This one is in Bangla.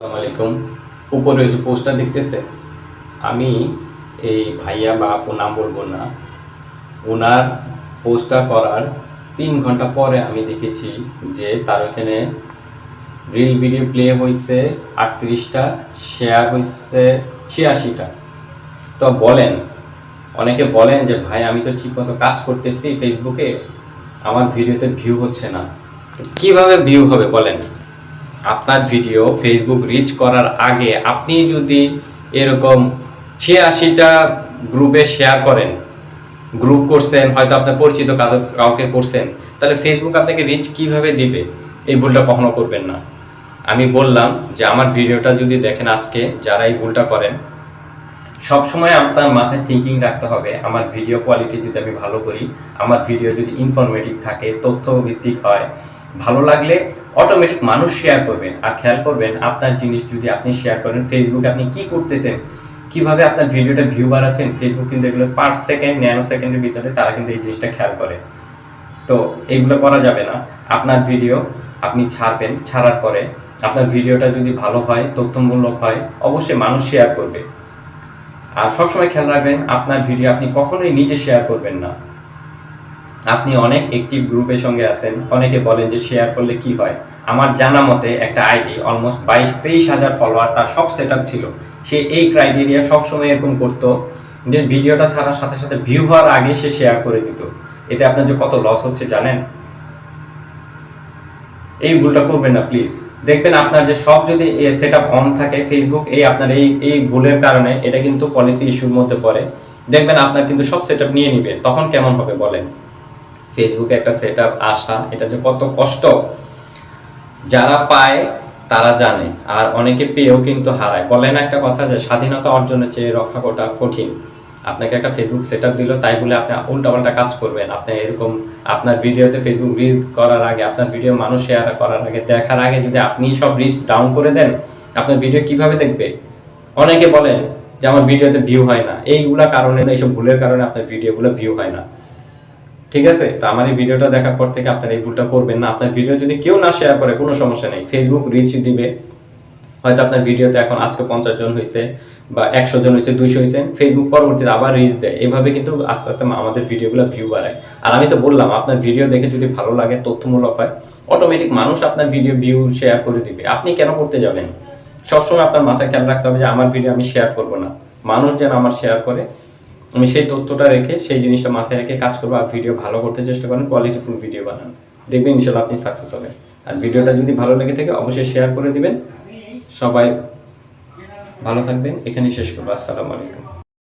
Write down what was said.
আলাইকুম। উপরে যে পোস্টটা দেখতেছে, আমি এই ভাইয়া বা আপু নাম বলব না ওনার পোস্টটা করার তিন ঘণ্টা পরে আমি দেখেছি যে তার ওখানে রিল ভিডিও প্লে হয়েছে আটত্রিশটা, শেয়ার হয়েছে ছিয়াশিটা। তো বলেন, অনেকে বলেন যে, ভাই, আমি তো ঠিকমতো কাজ করতেছি ফেসবুকে আমার ভিডিওতে ভিউ হচ্ছে না। কীভাবে ভিউ হবে বলেন? আপনার ভিডিও ফেসবুক রিচ করার আগে আপনি যদি এরকম ছিয়াশিটা গ্রুপে শেয়ার করেন গ্রুপ করছেন, হয়তো আপনার পরিচিত কাউকে করছেন, তাহলে ফেসবুক আপনাকে রিচ কীভাবে দিবে? এই ভুলটা কখনো করবেন না। আমি বললাম যে আমার ভিডিওটা যদি দেখেন আজকে, যারা এই ভুলটা করেন, সবসময় আপনার মাথায় থিঙ্কিং রাখতে হবে, আমার ভিডিও কোয়ালিটি যদি আমি ভালো করি, আমার ভিডিও যদি ইনফরমেটিভ থাকে তথ্য ভিত্তিক হয়, ভালো লাগলে অটোমেটিক মানুষ শেয়ার করবেন। আর খেয়াল করবেন, আপনার জিনিস যদি আপনি শেয়ার করেন ফেসবুকে আপনি কি করতেছেন? কীভাবে আপনার ভিডিওটা ভিউ বাড়াচ্ছেন? ফেসবুক কিন্তু এগুলো পার সেকেন্ড ন্যানো সেকেন্ডের ভিতরে তারা কিন্তু এই জিনিসটা খেয়াল করে। তো এইগুলো করা যাবে না। আপনার ভিডিও আপনি ছাড়বেন। ছাড়ার পরে আপনার ভিডিওটা যদি ভালো হয়, তথ্যমূলক হয়, অবশ্যই মানুষ শেয়ার করবে। আর সবসময় খেয়াল রাখবেন, আপনার ভিডিও আপনি কখনোই নিজে শেয়ার করবেন না। আপনি অনেক একটিভ গ্রুপের সঙ্গে আছেন। অনেকে বলেন যে শেয়ার করলে কি হয়? আমার জানা মতে একটা আইডি অলমোস্ট বাইশ তেইশ হাজার ফলোয়ার তার সব সেট ছিল। সে এই ক্রাইটেরিয়া সবসময় এরকম করতো যে ভিডিওটা ছাড়ার সাথে সাথে ভিউ হওয়ার আগে সে শেয়ার করে দিত। এতে আপনার যে কত লস হচ্ছে জানেন? এই ভুলটা করবেন না প্লিজ দেখবেন আপনার যে সব যদি সেট অন থাকে ফেসবুক এই আপনার এই এই ভুলের কারণে এটা কিন্তু পলিসি ইস্যুর মধ্যে পড়ে। দেখবেন আপনার কিন্তু সব সেট নিয়ে নিবে। তখন কেমন হবে বলেন? ফেসবুকে একটা সেট আসা, এটা যে কত কষ্ট। যারা পায়, তারা জানে। আর অনেকে পেয়েও কিন্তু হারায়। বলেন একটা কথা যে, স্বাধীনতা অর্জনের চেয়ে রক্ষা করা কঠিন। আপনাকে একটা ফেসবুক সেট আপ দিল, তাই বলে আপনি উল্টাপাল্টা কাজ করবেন। আপনি এরকম আপনার ভিডিওতে ফেসবুক রিচ করার আগে, আপনার ভিডিও মানুষ শেয়ার করার আগে, দেখার আগে যদি আপনি সব রিচ ডাউন করে দেন, আপনার ভিডিও কীভাবে দেখবে? অনেকে বলেন যে, আমার ভিডিওতে ভিউ হয় না। এইগুলা কারণে, এইসব ভুলের কারণে আপনার ভিডিওগুলো ভিউ হয় না। ঠিক আছে? তো আমার এই ভিডিওটা দেখার পর থেকে আপনার এই ভুলটা করবেন না। আপনার ভিডিও যদি কেউ না শেয়ার করে, কোনো সমস্যা নেই। ফেসবুক রিচ দিবে। হয়তো আপনার ভিডিওতে এখন আজকে পঞ্চাশ জন হয়েছে বা একশো জন হয়েছে দুইশো হয়েছে ফেসবুক পরবর্তীতে আবার রিচ দেয়। এভাবে কিন্তু আস্তে আস্তে আমাদের ভিডিওগুলো ভিউ বাড়ায়। আর আমি তো বললাম, আপনার ভিডিও দেখে যদি ভালো লাগে, তথ্যমূলক হয় অটোমেটিক মানুষ আপনার ভিডিও ভিউ শেয়ার করে দিবে। আপনি কেন করতে যাবেন? সবসময় আপনার মাথায় খেয়াল রাখতে হবে যে, আমার ভিডিও আমি শেয়ার করব না। মানুষ যেন আমার শেয়ার করে আমি সেই তথ্যটা রেখে, সেই জিনিসটা মাথায় রেখে কাজ করব আর ভিডিও ভালো করতে চেষ্টা করেন কোয়ালিটিফুল ভিডিও বানান। দেখবেন ইনশাল্লাহ আপনি সাকসেস হবেন আর ভিডিওটা যদি ভালো লেগে থাকে, অবশ্যই শেয়ার করে দিবেন। সবাই ভালো থাকবেন। এখানেই শেষ করব। আসসালামু আলাইকুম।